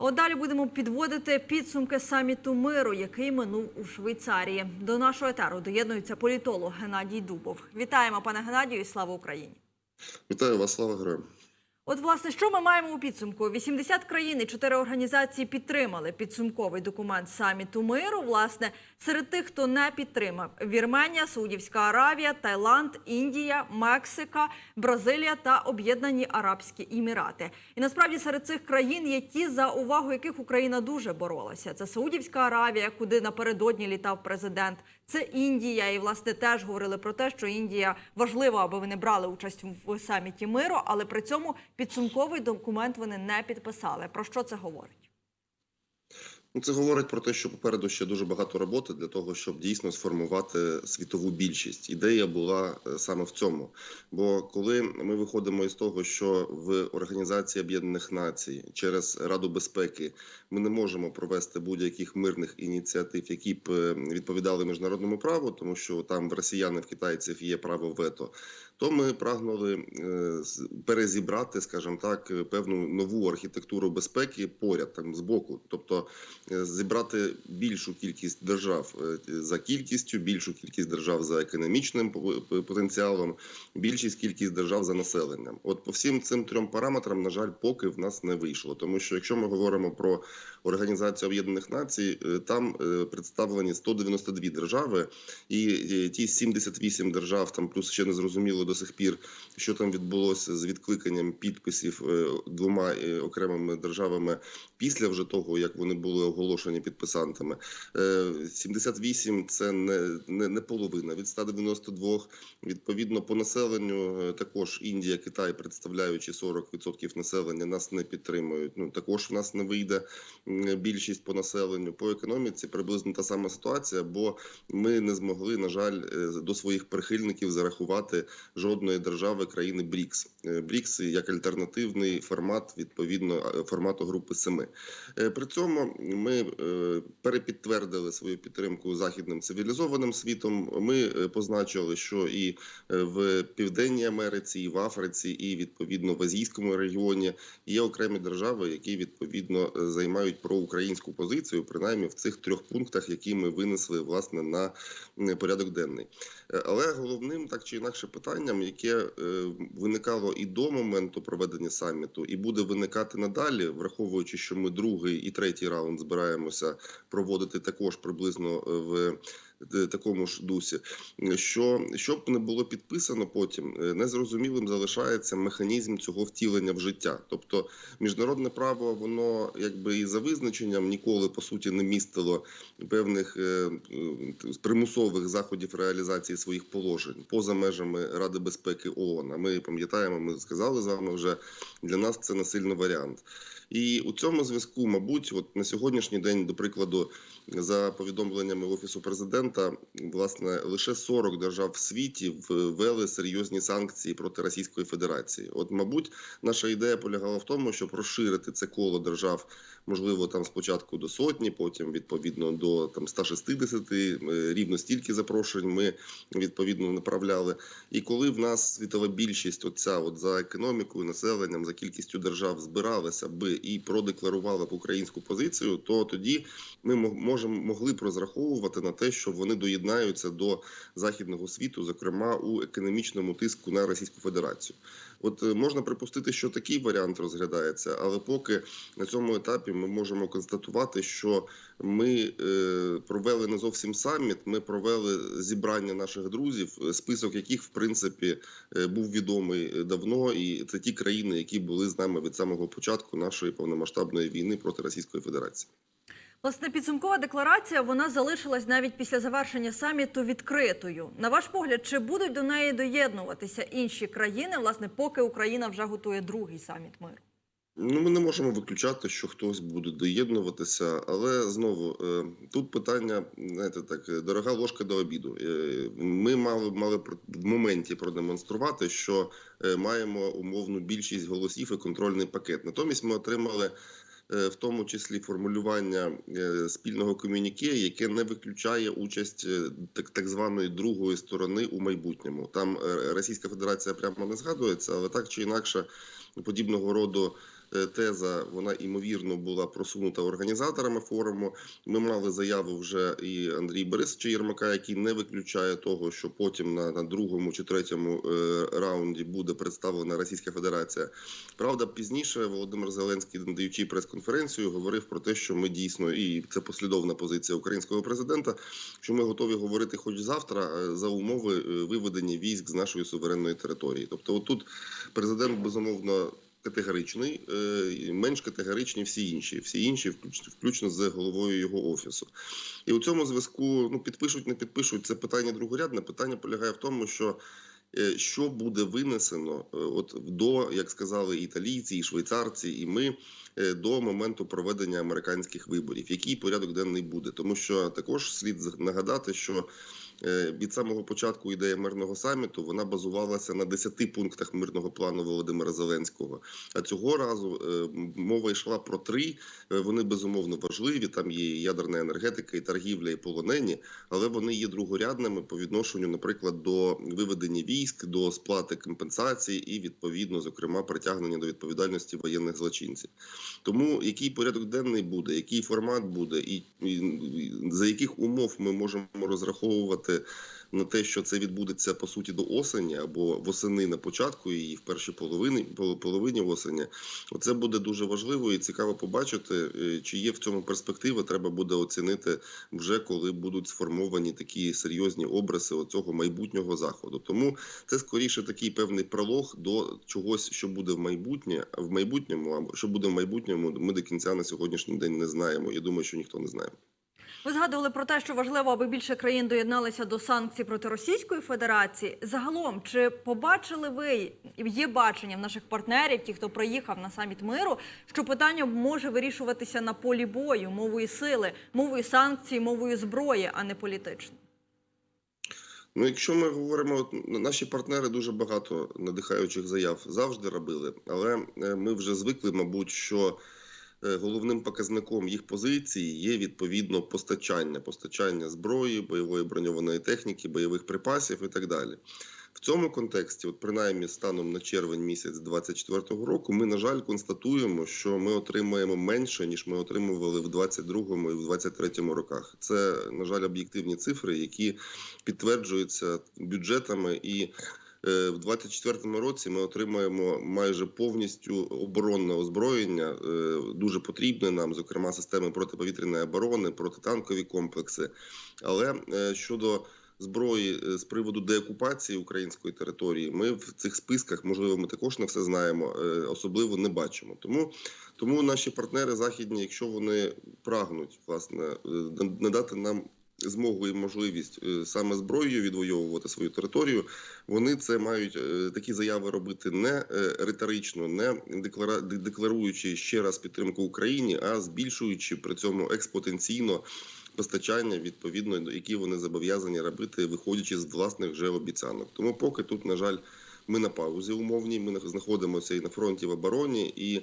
От далі будемо підводити підсумки саміту миру, який минув у Швейцарії. До нашого етеру доєднується політолог Геннадій Дубов. Вітаємо, пане Геннадію, і слава Україні! Вітаю вас, слава героям. От, власне, що ми маємо у підсумку? 80 країн і 4 організації підтримали підсумковий документ саміту миру. Власне, серед тих, хто не підтримав: Вірменія, Саудівська Аравія, Таїланд, Індія, Мексика, Бразилія та Об'єднані Арабські Емірати. І насправді серед цих країн є ті, за увагу яких Україна дуже боролася. Це Саудівська Аравія, куди напередодні літав президент. Це Індія, і власне теж говорили про те, що Індія важливо, аби вони брали участь в саміті миру, але при цьому підсумковий документ вони не підписали. Про що це говорить? Ну, це говорить про те, що попереду ще дуже багато роботи для того, щоб дійсно сформувати світову більшість. Ідея була е, саме в цьому. Бо коли ми виходимо із того, що в Організації Об'єднаних Націй через Раду безпеки ми не можемо провести будь-яких мирних ініціатив, які б е, відповідали міжнародному праву, тому що там в росіян і в китайців є право вето. То ми прагнули е, перезібрати, скажімо так, е, певну нову архітектуру безпеки поряд там збоку, тобто е, зібрати більшу кількість держав за кількістю, більшу кількість держав за економічним по- по- потенціалом, більшість кількість держав за населенням. От по всім цим трьом параметрам, на жаль, поки в нас не вийшло. Тому що якщо ми говоримо про Організацію Об'єднаних Націй, там представлені 192 держави, і ті 78 держав, там плюс ще не зрозуміло до сих пір, що там відбулося з відкликанням підписів е, двома е, окремими державами після вже того, як вони були оголошені підписантами. Е, 78 – це не, не, не половина від 192. Відповідно, по населенню е, також Індія, Китай, представляючи 40% населення, нас не підтримують. Ну також в нас не вийде більшість по населенню. По економіці приблизно та сама ситуація, бо ми не змогли, на жаль, е, до своїх прихильників зарахувати жодної держави країни БРІКС. Е, БРІКС як альтернативний формат відповідно е, формату групи семи. Е, При цьому ми перепідтвердили свою підтримку західним цивілізованим світом. Ми позначили, що і в Південній Америці, і в Африці, і відповідно в азійському регіоні є окремі держави, які відповідно займають проукраїнську позицію, принаймні в цих трьох пунктах, які ми винесли власне на порядок денний. Але головним так чи інакше питанням, яке е, виникало і до моменту проведення саміту, і буде виникати надалі, враховуючи, що ми другий і третій раунд збираємося проводити також приблизно е, в такому ж дусі, що щоб не було підписано потім, е, незрозумілим залишається механізм цього втілення в життя. Тобто міжнародне право, воно якби і за визначенням ніколи по суті не містило певних е, е, примусових заходів реалізації своїх положень поза межами Ради безпеки ООН. А Ми пам'ятаємо, ми сказали з вами вже для нас це не сильний варіант. І у цьому зв'язку, мабуть, от на сьогоднішній день, до прикладу, за повідомленнями офісу президента, власне, лише 40 держав в світі ввели серйозні санкції проти Російської Федерації. От, мабуть, наша ідея полягала в тому, щоб розширити це коло держав, можливо, там спочатку до сотні, потім відповідно до там 160, е, рівно стільки запрошень ми відповідно направляли. І коли в нас світова більшість, оця от за економікою, населенням, за кількістю держав збиралася би і продекларувала б українську позицію, то тоді ми мо- можемо могли б розраховувати на те, що вони доєднаються до західного світу, зокрема у економічному тиску на Російську Федерацію. От е, можна припустити, що такий варіант розглядається, але поки на цьому етапі ми можемо констатувати, що ми е, провели не зовсім саміт. Ми провели зібрання наших друзів, список яких в принципі е, був відомий давно, і це ті країни, які були з нами від самого початку нашої повномасштабної війни проти Російської Федерації. Власне, підсумкова декларація вона залишилась навіть після завершення саміту відкритою. На ваш погляд, чи будуть до неї доєднуватися інші країни, власне, поки Україна вже готує другий саміт миру? Ну, ми не можемо виключати, що хтось буде доєднуватися, але знову е, тут питання, знаєте, так е, дорога ложка до обіду. Е, Ми мали мали в моменті продемонструвати, що маємо умовну більшість голосів і контрольний пакет. Натомість ми отримали. Е, В тому числі формулювання е, спільного комюніке, яке не виключає участь е, так, званої другої сторони у майбутньому. Там Російська Федерація прямо не згадується, але так чи інакше подібного роду теза вона імовірно була просунута організаторами форуму. Ми мали заяву вже і Андрій Борисовича Єрмака, який не виключає того, що потім на, на другому чи третьому е, раунді буде представлена Російська Федерація. Правда, пізніше Володимир Зеленський, надаючи прес-конференцію, говорив про те, що ми дійсно і це послідовна позиція українського президента, що ми готові говорити хоч завтра е, за умови е, виведення військ з нашої суверенної території. Тобто, отут президент безумовно. Категоричний, е, менш категоричні всі інші, всі інші, включно, з головою його офісу. І у цьому зв'язку ну підпишуть, не підпишуть. Це питання другорядне. Питання полягає в тому, що е, що буде винесено, е, от до як сказали італійці, і швейцарці, і ми до моменту проведення американських виборів. Який порядок денний буде? Тому що також слід нагадати, що від самого початку ідея мирного саміту вона базувалася на 10 пунктах мирного плану Володимира Зеленського. А цього разу е, мова йшла про три. Е, Вони безумовно важливі. Там є і ядерна енергетика, і торгівля, і полонені, але вони є другорядними по відношенню, наприклад, до виведення військ, до сплати компенсацій і відповідно, зокрема, притягнення до відповідальності воєнних злочинців. Тому який порядок денний буде, який формат буде, і за яких умов ми можемо розраховувати на те, що це відбудеться по суті до осені або восени на початку її в першій половині половині осені. Оце буде дуже важливо і цікаво побачити, е, чи є в цьому перспектива. Треба буде оцінити вже коли будуть сформовані такі серйозні образи оцього майбутнього заходу. Тому це скоріше такий певний пролог до чогось, що буде в майбутнє в майбутньому, або що буде в майбутньому. Ми до кінця на сьогоднішній день не знаємо. Я думаю, що ніхто не знає. Ви згадували про те, що важливо, аби більше країн доєдналися до санкцій проти Російської Федерації. Загалом, чи побачили ви є бачення в наших партнерів, ті, хто приїхав на саміт миру, що питання може вирішуватися на полі бою, мовою сили, мовою санкцій, мовою зброї, а не політично? Ну, якщо ми говоримо, наші партнери дуже багато надихаючих заяв завжди робили, але е, ми вже звикли, мабуть, що головним показником їх позиції є відповідно постачання, постачання зброї, бойової броньованої техніки, бойових припасів і так далі. В цьому контексті, от принаймні станом на червень місяць 2024 року, ми на жаль констатуємо, що ми отримаємо менше ніж ми отримували в 2022 і в 2023 роках. Це на жаль об'єктивні цифри, які підтверджуються бюджетами і. Е, В 2024 році ми отримаємо майже повністю оборонне озброєння, е, дуже потрібне нам, зокрема системи протиповітряної оборони, протитанкові комплекси. Але е, щодо зброї з приводу деокупації української території, ми в цих списках, можливо, ми також не все знаємо, особливо не бачимо. Тому, тому наші партнери західні, якщо вони прагнуть власне надати нам змогу і можливість е, саме зброєю відвоювати свою територію, вони це мають е, такі заяви робити не е, риторично, не декларуючи ще раз підтримку Україні, а збільшуючи при цьому експотенційно постачання, відповідно до які вони зобов'язані робити, виходячи з власних вже обіцянок. Тому поки тут, на жаль, ми на паузі умовній. Ми знаходимося і на фронті в обороні, і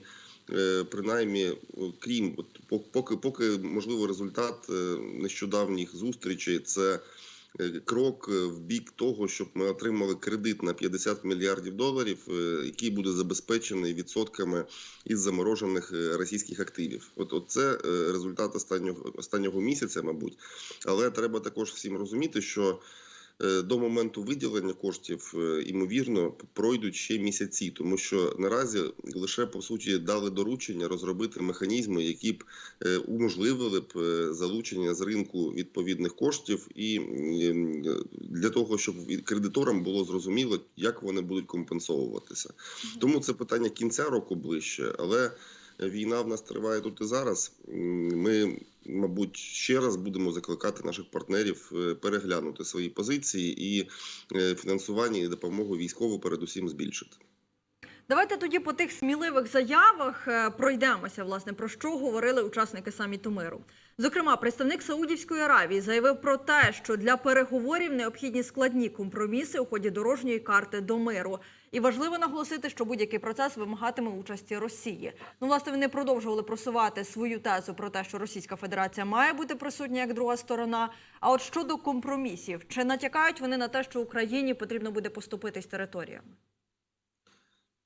принаймні, крім от, по- поки, поки можливо результат е, нещодавніх зустрічей, це е, крок е, в бік того, щоб ми отримали кредит на 50 мільярдів доларів, е, який буде забезпечений відсотками із заморожених е, російських активів. От, от це е, результат останнього останнього місяця, мабуть. Але треба також всім розуміти, що е, до моменту виділення коштів е, ймовірно пройдуть ще місяці, тому що наразі лише по суті дали доручення розробити механізми, які б е, уможливили б е, залучення з ринку відповідних коштів, і е, для того, щоб кредиторам було зрозуміло, як вони будуть компенсовуватися. Тому це питання кінця року ближче, але війна в нас триває тут і зараз. Ми, мабуть, ще раз будемо закликати наших партнерів е, переглянути свої позиції і е, фінансування і допомогу військову передусім збільшити. Давайте тоді по тих сміливих заявах е, пройдемося, власне, про що говорили учасники саміту миру. Зокрема, представник Саудівської Аравії заявив про те, що для переговорів необхідні складні компроміси у ході дорожньої карти до миру. І важливо наголосити, що будь-який процес вимагатиме участі Росії. Ну, власне, вони продовжували просувати свою тезу про те, що Російська Федерація має бути присутня як друга сторона. А от щодо компромісів, чи натякають вони на те, що Україні потрібно буде поступитись територіями?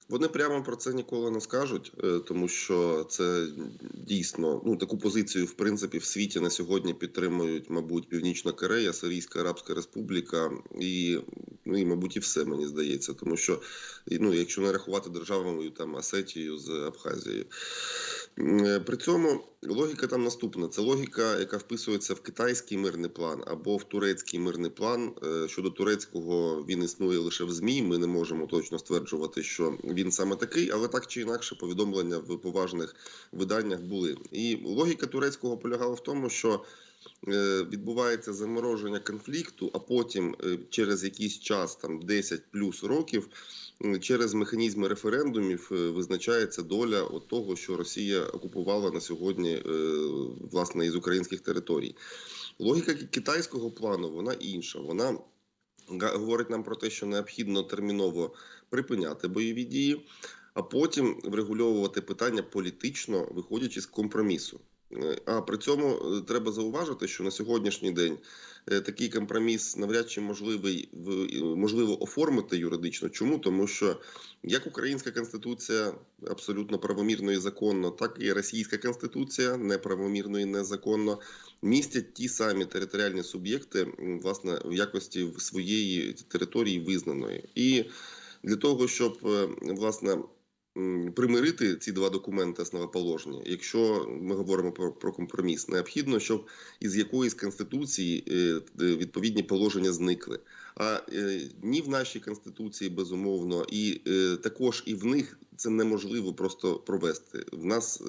Вони прямо про це ніколи не скажуть, е, тому що це дійсно ну таку позицію, в принципі, в світі на сьогодні підтримують, мабуть, Північна Корея, Сирійська Арабська Республіка і ну і мабуть і все мені здається, тому що ну, якщо не рахувати державою там Асетію з Абхазією. Е, При цьому логіка там наступна: це логіка, яка вписується в китайський мирний план або в турецький мирний план. Е, Щодо турецького він існує лише в змі. Ми не можемо точно стверджувати, що він саме такий, але так чи інакше повідомлення в поважних виданнях були. І логіка турецького полягала в тому, що е, відбувається замороження конфлікту, а потім через якийсь час, там 10 плюс років, через механізми референдумів е, визначається доля от того, що Росія окупувала на сьогодні е, власне із українських територій. Логіка китайського плану вона інша. Вона говорить нам про те, що необхідно терміново припиняти бойові дії, а потім врегульовувати питання політично, виходячи з компромісу. А при цьому е, треба зауважити, що на сьогоднішній день е, такий компроміс навряд чи можливий можливо оформити юридично. Чому тому, що як українська конституція абсолютно правомірно і законно, так і російська конституція неправомірно і незаконно містять ті самі територіальні суб'єкти, власне, в якості своєї території визнаної, і для того, щоб е, власне. Примирити ці два документи основоположні, якщо ми говоримо про, про компроміс, необхідно, щоб із якоїсь конституції е, е, відповідні положення зникли. А е, ні в нашій конституції безумовно, і також і в них це неможливо просто провести. В нас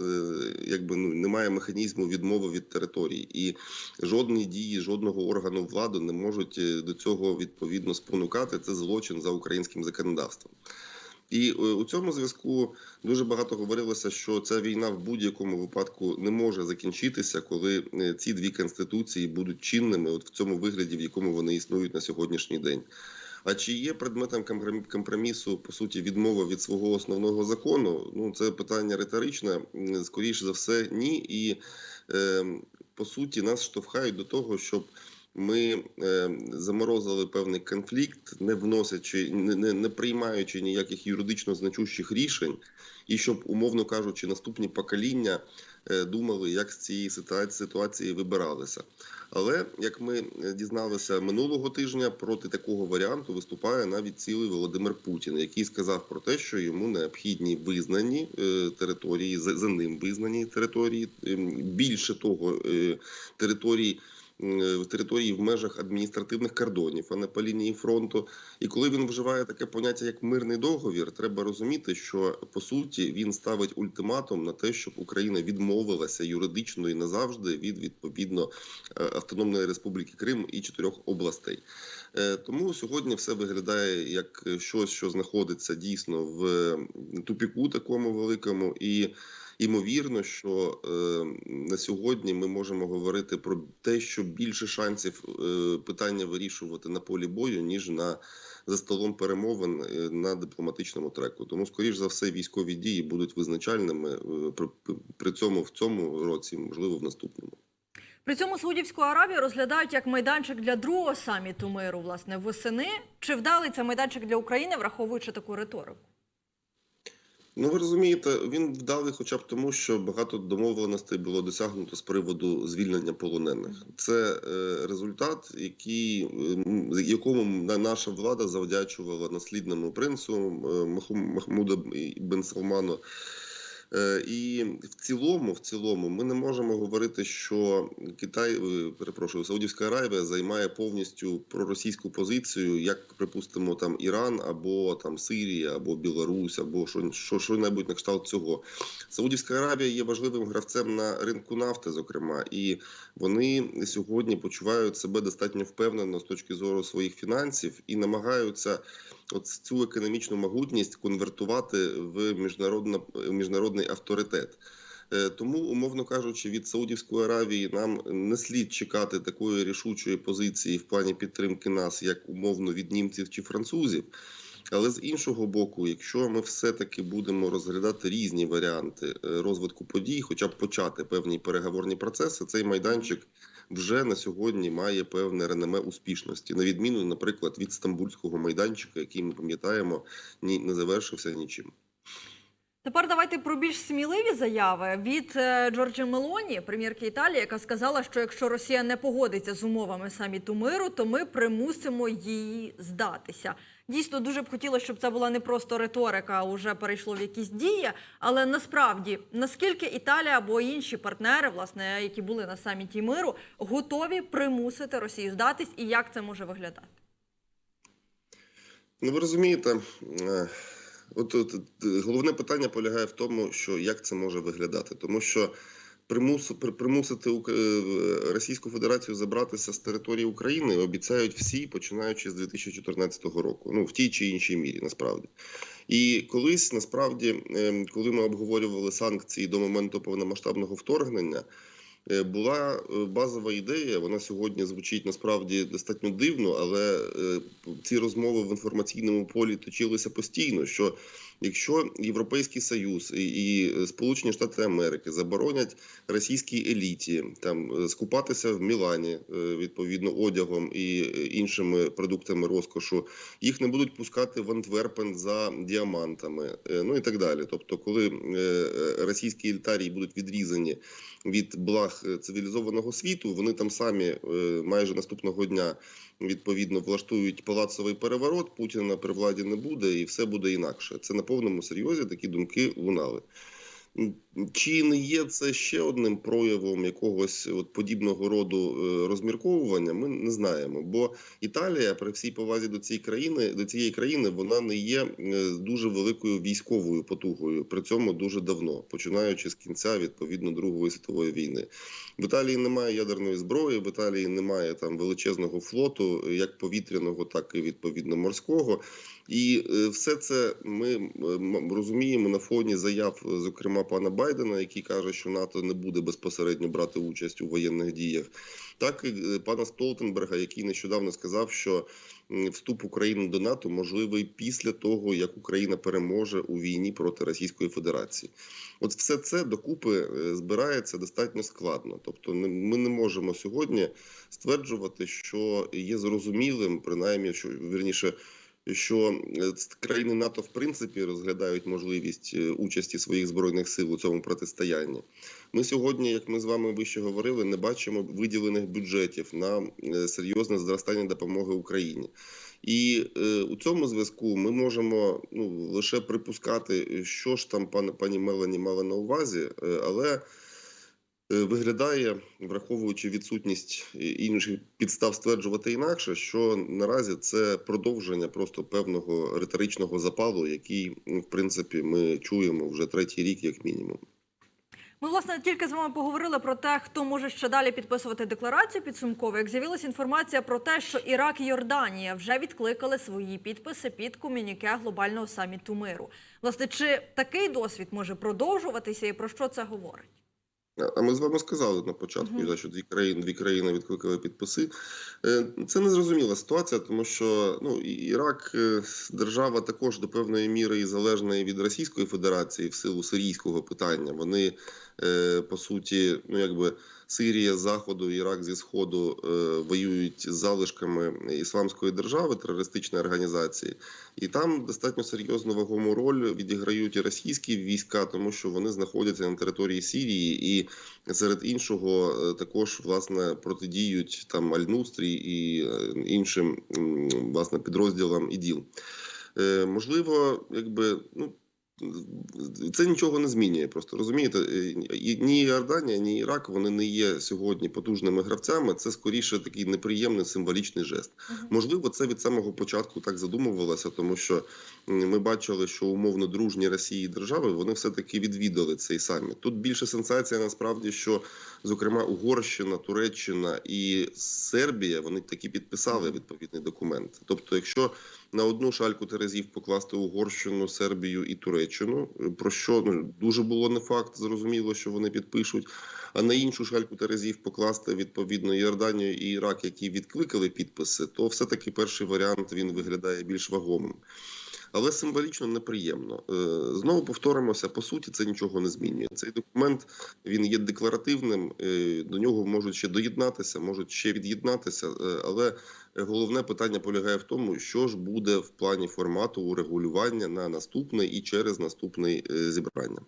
якби ну немає механізму відмови від території, і жодні дії жодного органу влади не можуть до цього відповідно спонукати. Це злочин за українським законодавством. І е, у цьому зв'язку дуже багато говорилося, що ця війна в будь-якому випадку не може закінчитися, коли е, ці дві конституції будуть чинними, от в цьому вигляді, в якому вони існують на сьогоднішній день. А чи є предметом компром- компромісу по суті відмова від свого основного закону? Ну це питання риторичне. Скоріше за все, ні. І е, по суті нас штовхають до того, щоб ми е, заморозили певний конфлікт, не вносячи, не, не, приймаючи ніяких юридично значущих рішень, і щоб, умовно кажучи, наступні покоління е, думали, як з цієї ситуації, вибиралися. Але як ми е, дізналися минулого тижня, проти такого варіанту виступає навіть цілий Володимир Путін, який сказав про те, що йому необхідні визнані території, за, ним визнані території. Ем, Більше того, території. М, В території в межах адміністративних кордонів, а не по лінії фронту. І коли він вживає таке поняття як мирний договір, треба розуміти, що по суті він ставить ультиматум на те, щоб Україна відмовилася юридично і назавжди від відповідно е, Автономної Республіки Крим і чотирьох областей. Е, Тому сьогодні все виглядає як щось, що знаходиться дійсно в тупіку такому великому, і ймовірно, що е, на сьогодні ми можемо говорити про те, що більше шансів е, питання вирішувати на полі бою, ніж на за столом перемовин е, на дипломатичному треку. Тому, скоріш за все, військові дії будуть визначальними при, при цьому в цьому році, можливо, в наступному. При цьому Саудівську Аравію розглядають як майданчик для другого саміту миру, власне, восени. Чи вдалий це майданчик для України, враховуючи таку риторику? Ну, ви розумієте, він вдалий, хоча б тому, що багато домовленостей було досягнуто з приводу звільнення полонених. Це е, результат, який, е, якому наша влада завдячувала наслідному принцу е, Махмуда бен Салману. Е, І в цілому, в цілому, ми не можемо говорити, що Китай, е, перепрошую, Саудівська Аравія займає повністю проросійську позицію, як припустимо, там Іран або там Сирія, або Білорусь, або що, що, що небудь на кшталт цього. Саудівська Аравія є важливим гравцем на ринку нафти, зокрема, і вони сьогодні почувають себе достатньо впевнено з точки зору своїх фінансів і намагаються от цю економічну могутність конвертувати в міжнародно, міжнародний авторитет. Е, Тому, умовно кажучи, від Саудівської Аравії нам не слід чекати такої рішучої позиції в плані підтримки нас, як умовно від німців чи французів. Але з іншого боку, якщо ми все-таки будемо розглядати різні варіанти е, розвитку подій, хоча б почати певні переговорні процеси, цей майданчик вже на сьогодні має певне реноме успішності, на відміну, наприклад, від стамбульського майданчика, який ми пам'ятаємо, ні не завершився нічим. Тепер давайте про більш сміливі заяви від е, Джорджі Мелоні, прем'єрки Італії, яка сказала, що якщо Росія не погодиться з умовами саміту миру, то ми примусимо її здатися. Дійсно, дуже б хотілося, щоб це була не просто риторика, а вже перейшло в якісь дії. Але насправді наскільки Італія або інші партнери, власне, які були на саміті миру, готові примусити Росію здатись, і як це може виглядати? Ну, ви розумієте, е, от, от, головне питання полягає в тому, що як це може виглядати, тому що примусити е, Російську Федерацію забратися з території України обіцяють всі, починаючи з 2014 року, ну в тій чи іншій мірі, насправді. І колись насправді, е, коли ми обговорювали санкції до моменту повномасштабного вторгнення. Е, Була е, базова ідея. Вона сьогодні звучить насправді достатньо дивно, але е, ці розмови в інформаційному полі точилися постійно. Що якщо Європейський Союз і, Сполучені Штати Америки заборонять російській еліті там скупатися в Мілані відповідно одягом і іншими продуктами розкошу, їх не будуть пускати в Антверпен за діамантами, ну і так далі. Тобто, коли російські елітарії будуть відрізані від благ е, цивілізованого світу, вони там самі е, майже наступного дня відповідно влаштують палацовий переворот. Путіна при владі не буде, і все буде інакше. Це на повному серйозі такі думки лунали. Чи не є це ще одним проявом якогось от подібного роду е, розмірковування? Ми не знаємо. Бо Італія, при всій повазі до цієї країни, до цієї країни, вона не є е, дуже великою військовою потугою. При цьому дуже давно, починаючи з кінця відповідно Другої світової війни. В Італії немає ядерної зброї, в Італії немає там величезного флоту, як повітряного, так і відповідно морського. І е, все це ми розуміємо на фоні заяв, е, зокрема пана Байдена, який каже, що НАТО не буде безпосередньо брати участь у воєнних діях, так і е, пана Столтенберга, який нещодавно сказав, що вступ України до НАТО можливий після того, як Україна переможе у війні проти Російської Федерації. От все це докупи збирається достатньо складно. Тобто, ми не можемо сьогодні стверджувати, що є зрозумілим, принаймні, що вірніше. Що країни НАТО в принципі розглядають можливість е, участі своїх збройних сил у цьому протистоянні. Ми сьогодні, як ми з вами вище говорили, не бачимо виділених бюджетів на е, серйозне зростання допомоги Україні. І е, у цьому зв'язку ми можемо ну лише припускати, що ж там пане пані Мелані мала на увазі, е, але виглядає, враховуючи відсутність е, інших підстав стверджувати інакше, що наразі це продовження просто певного риторичного запалу, який ну, в принципі ми чуємо вже третій рік, як мінімум. Ми власне тільки з вами поговорили про те, хто може ще далі підписувати декларацію підсумкову. Як з'явилася інформація про те, що Ірак і Йорданія вже відкликали свої підписи під комюніке глобального саміту миру. Власне, чи такий досвід може продовжуватися, і про що це говорить? А- ми з вами сказали на початку, uh -huh. що дві країни, дві країни відкликали підписи. Е, Це незрозуміла ситуація, тому що ну Ірак е, держава також до певної міри і залежна від Російської Федерації в силу сирійського питання. Вони по суті, ну якби Сирія з заходу, Ірак зі сходу е, воюють з залишками ісламської держави, терористичної організації, і там достатньо серйозну вагому роль відіграють і російські війська, тому що вони знаходяться на території Сирії і серед іншого е, також власне протидіють там Аль-Нустрі і е, іншим власне підрозділам іділ. Е, Можливо, якби ну. Це нічого не змінює. Просто розумієте, ні Іорданія, ні Ірак вони не є сьогодні потужними гравцями. Це скоріше такий неприємний символічний жест. Мгм. Можливо, це від самого початку так задумувалося, тому що ми бачили, що умовно дружні Росії держави вони все таки відвідали цей саміт. Тут більше сенсація насправді, що зокрема Угорщина, Туреччина і Сербія вони таки підписали відповідний документ. Тобто, якщо на одну шальку терезів покласти Угорщину, Сербію і Туреччину, про що ну дуже було не факт, зрозуміло, що вони підпишуть. А на іншу шальку терезів покласти відповідно Йорданію і Ірак, які відкликали підписи, то все таки перший варіант він виглядає більш вагомим. Але символічно неприємно. Е, Знову повторимося, по суті, це нічого не змінює. Цей документ він є декларативним. е, До нього можуть ще доєднатися, можуть ще від'єднатися. е, Але головне питання полягає в тому, що ж буде в плані формату урегулювання на наступне і через наступне зібрання.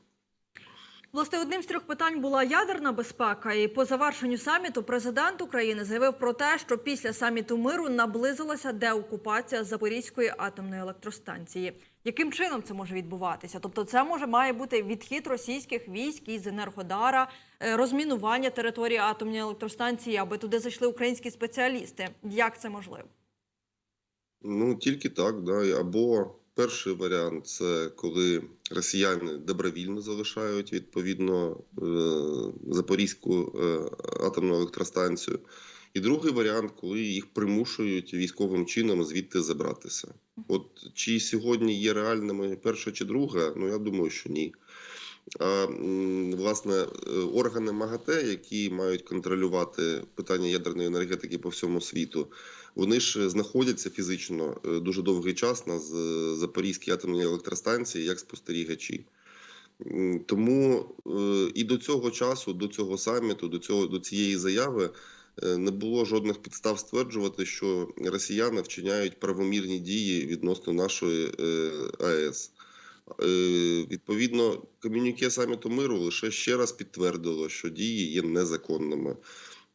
Власне, одним з трьох питань була ядерна безпека. І по завершенню саміту президент України заявив про те, що після саміту миру наблизилася деокупація Запорізької атомної електростанції. Яким чином це може відбуватися? Тобто, це може має бути відхід російських військ із Енергодара, е, розмінування території атомної електростанції, аби туди зайшли українські спеціалісти. Як це можливо? Ну тільки так, да. Або перший варіант це коли росіяни добровільно залишають відповідно е, Запорізьку е, атомну електростанцію. І другий варіант, коли їх примушують військовим чином звідти забратися. От чи сьогодні є реальними перша чи друга? Ну я думаю, що ні. А власне е, органи МАГАТЕ, які мають контролювати питання ядерної енергетики по всьому світу, вони ж знаходяться фізично е, дуже довгий час на Запорізькій атомній електростанції як спостерігачі. Тому е, і до цього часу, до цього саміту, до цього до цієї заяви е, не було жодних підстав стверджувати, що росіяни вчиняють правомірні дії відносно нашої е, АЕС. Е, Відповідно, ком'юніке саміту миру лише ще раз підтвердило, що дії є незаконними.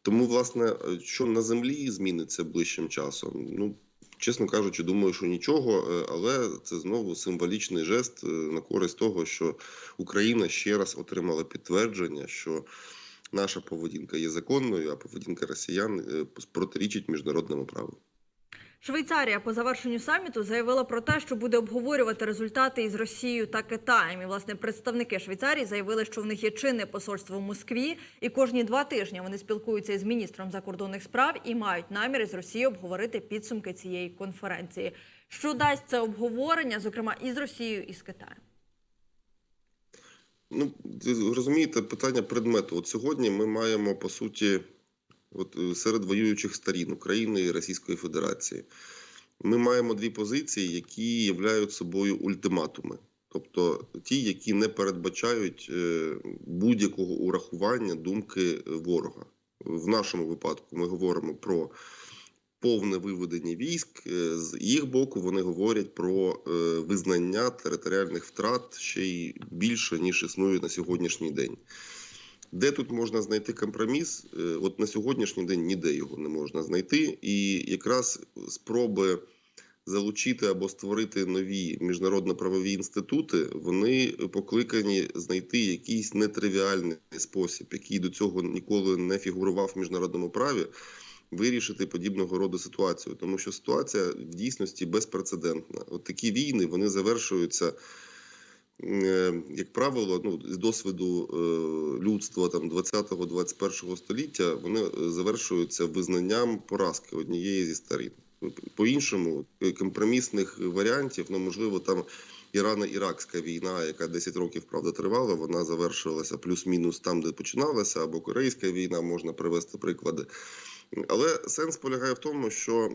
Тому, власне, е, що на землі зміниться ближчим часом, ну чесно кажучи, думаю, що нічого, е, але це знову символічний жест е, на користь того, що Україна ще раз отримала підтвердження, що наша поведінка є законною, а поведінка росіян протирічить міжнародному праву. Швейцарія по завершенню саміту заявила про те, що буде обговорювати результати із Росією та Китаєм. І власне представники Швейцарії заявили, що в них є чинне посольство в Москві, і кожні два тижні вони спілкуються із міністром закордонних справ і мають наміри з Росією обговорити підсумки цієї конференції. Що дасть це обговорення, зокрема із Росією і з Китаєм? Ну, розумієте, питання предмету. От сьогодні ми маємо по суті, от е, серед воюючих сторін України і Російської Федерації. Ми маємо дві позиції, які являють собою ультиматуми, тобто ті, які не передбачають е, будь-якого урахування думки ворога. В нашому випадку ми говоримо про повне виведення військ. Е, З їх боку вони говорять про визнання територіальних втрат ще й більше ніж існує на сьогоднішній день. Де тут можна знайти компроміс? Е, От на сьогоднішній день ніде його не можна знайти, і якраз спроби залучити або створити нові міжнародно-правові інститути, вони покликані знайти якийсь нетривіальний спосіб, який до цього ніколи не фігурував в міжнародному праві, вирішити подібного роду ситуацію, тому що ситуація в дійсності безпрецедентна. От такі війни вони завершуються. Е, Як правило, ну з досвіду е, людства там 20-21 століття вони е, завершуються визнанням поразки однієї зі сторін. По-іншому е, компромісних варіантів, ну можливо, там Ірано-Іракська війна, яка 10 років правда тривала, вона завершилася плюс-мінус там, де починалася, або Корейська війна, можна привести приклади. Але сенс полягає в тому, що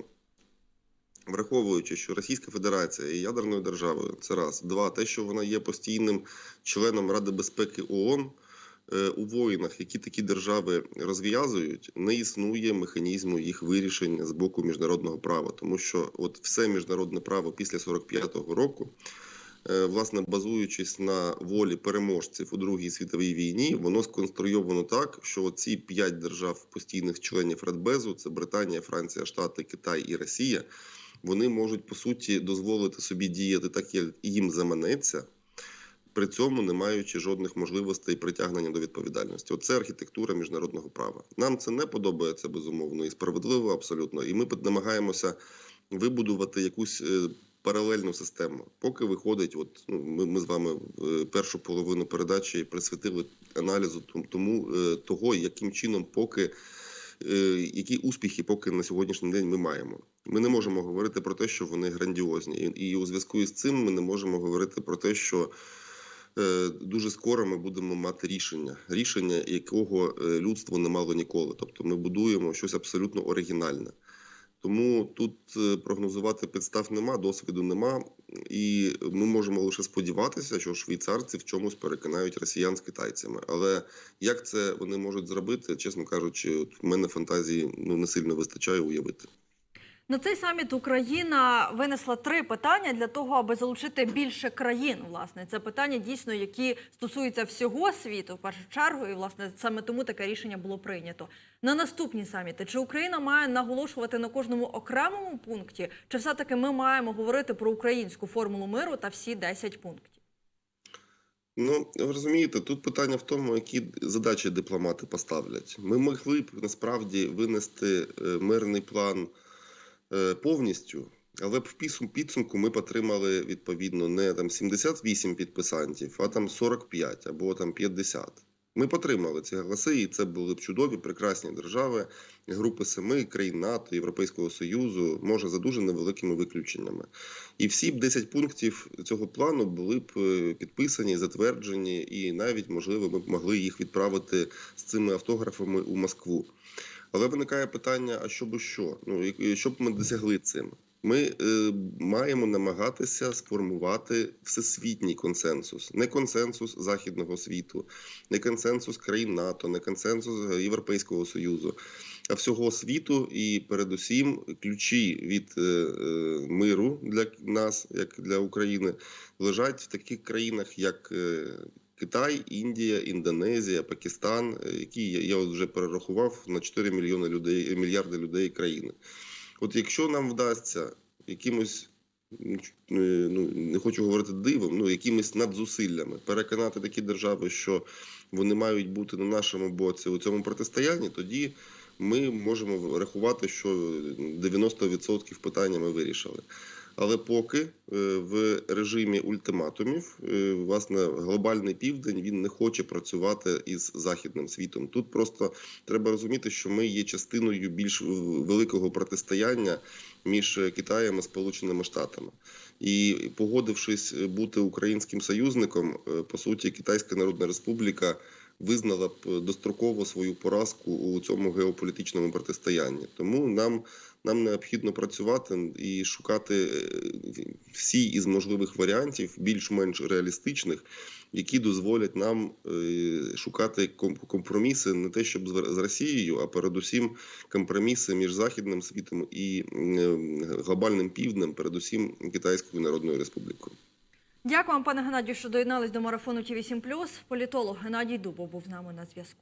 враховуючи, що Російська Федерація є ядерною державою, це раз. Два, те, що вона є постійним членом Ради безпеки ООН, е, у воїнах, які такі держави розв'язують, не існує механізму їх вирішення з боку міжнародного права, тому що от все міжнародне право після 45-го року. е, Власне, базуючись на волі переможців у Другій світовій війні, воно сконструйовано так, що ці п'ять держав постійних членів Радбезу це Британія, Франція, Штати, Китай і Росія. Вони можуть по суті дозволити собі діяти так, як їм заманеться, при цьому не маючи жодних можливостей притягнення до відповідальності. Оце архітектура міжнародного права. Нам це не подобається безумовно і справедливо абсолютно. І ми намагаємося вибудувати якусь е, паралельну систему. Поки виходить, от ну, ми, ми з вами е, першу половину передачі присвятили аналізу том- тому е, того, яким чином поки. Які успіхи поки на сьогоднішній день ми маємо? Ми не можемо говорити про те, що вони грандіозні, і, у зв'язку із цим ми не можемо говорити про те, що е, дуже скоро ми будемо мати рішення, рішення, якого е, людство не мало ніколи. Тобто, ми будуємо щось абсолютно оригінальне. Тому тут е, прогнозувати підстав нема, досвіду нема. і ми можемо лише сподіватися, що швейцарці в чомусь переконають росіян з китайцями. Але як це вони можуть зробити, чесно кажучи, в мене фантазії ну не сильно вистачає уявити. На цей саміт Україна винесла три питання для того, аби залучити більше країн. Власне, це питання дійсно, які стосуються всього світу в першу чергу, і власне саме тому таке рішення було прийнято. На наступні саміти чи Україна має наголошувати на кожному окремому пункті, чи все таки ми маємо говорити про українську формулу миру та всі 10 пунктів? Ну ви розумієте, тут питання в тому, які задачі дипломати поставлять. Ми могли б насправді винести е, мирний план повністю, але в підсумку ми б отримали відповідно не там 78 підписантів, а там 45 або там 50. Ми б отримали ці голоси, і це були б чудові, прекрасні держави, групи семи країн НАТО, Європейського Союзу, може за дуже невеликими виключеннями. І всі б 10 пунктів цього плану були б е, підписані, затверджені, і навіть можливо ми б могли їх відправити з цими автографами у Москву. Але виникає питання: а що би що? Ну і- і що б ми досягли цим? Ми е, маємо намагатися сформувати всесвітній консенсус, не консенсус західного світу, не консенсус країн НАТО, не консенсус Європейського союзу, а всього світу, і передусім ключі від е, е, миру для нас, як для України, лежать в таких країнах, як е, Китай, Індія, Індонезія, Пакистан, е, які я, вже перерахував на 4 мільйони людей, мільярди людей країни. От якщо нам вдасться якимось, ч- е, ну не хочу говорити дивом, ну якимись надзусиллями переконати такі держави, що вони мають бути на нашому боці у цьому протистоянні, тоді ми можемо рахувати, що 90% питання ми вирішили. Але поки е, в режимі ультиматумів, е, власне, глобальний південь він не хоче працювати із західним світом. Тут просто треба розуміти, що ми є частиною більш великого протистояння між Китаєм і Сполученими Штатами. І погодившись бути українським союзником, е, по суті, Китайська Народна Республіка визнала б достроково свою поразку у цьому геополітичному протистоянні. Тому нам, нам необхідно працювати і шукати е, всі із можливих варіантів, більш-менш реалістичних, які дозволять нам е, шукати ком- компроміси не те, щоб з Росією, а передусім компроміси між західним світом і е, глобальним півднем, передусім Китайською Народною Республікою. Дякую вам, пане Геннадію, що доєднались до марафону Ті 8 Політолог Геннадій Дубов був з нами на зв'язку.